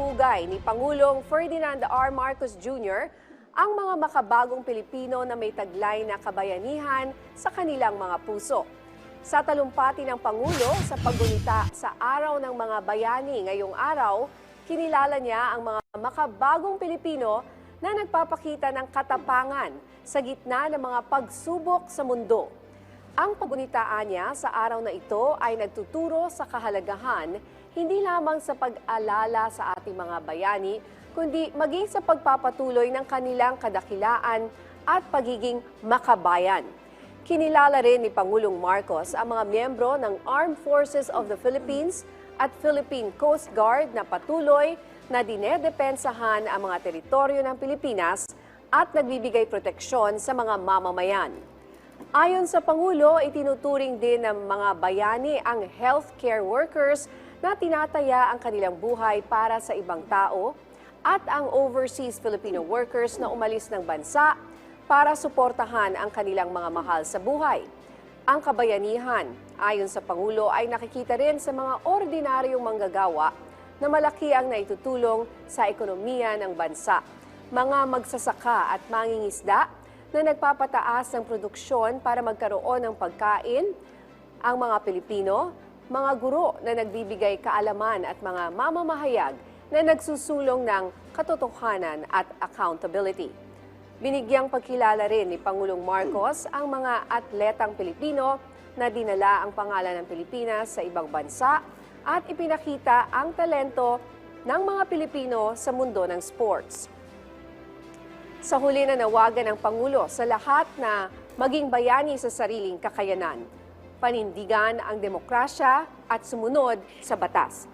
pinupugay ni Pangulong Ferdinand R. Marcos Jr. ang mga makabagong Pilipino na may taglay na kabayanihan sa kanilang mga puso. Sa talumpati ng Pangulo sa paggunita sa Araw ng Mga Bayani ngayong araw, kinilala niya ang mga makabagong Pilipino na nagpapakita ng katapangan sa gitna ng mga pagsubok sa mundo. Ang pagunitaan niya sa araw na ito ay nagtuturo sa kahalagahan hindi lamang sa pag-alala sa ating mga bayani, kundi maging sa pagpapatuloy ng kanilang kadakilaan at pagiging makabayan. Kinilala rin ni Pangulong Marcos ang mga miyembro ng Armed Forces of the Philippines at Philippine Coast Guard na patuloy na dinedepensahan ang mga teritoryo ng Pilipinas at nagbibigay proteksyon sa mga mamamayan. Ayon sa Pangulo, itinuturing din ng mga bayani ang healthcare workers na tinataya ang kanilang buhay para sa ibang tao at ang overseas Filipino workers na umalis ng bansa para suportahan ang kanilang mga mahal sa buhay. Ang kabayanihan, ayon sa Pangulo, ay nakikita rin sa mga ordinaryong manggagawa na malaki ang naitutulong sa ekonomiya ng bansa. Mga magsasaka at mangingisda na nagpapataas ng produksyon para magkaroon ng pagkain, ang mga Pilipino, mga guro na nagbibigay kaalaman at mga mamamahayag na nagsusulong ng katotohanan at accountability. Binigyang pagkilala rin ni Pangulong Marcos ang mga atletang Pilipino na dinala ang pangalan ng Pilipinas sa ibang bansa at ipinakita ang talento ng mga Pilipino sa mundo ng sports. Sa huli na nawagan ng Pangulo sa lahat na maging bayani sa sariling kakayanan, panindigan ang demokrasya at sumunod sa batas.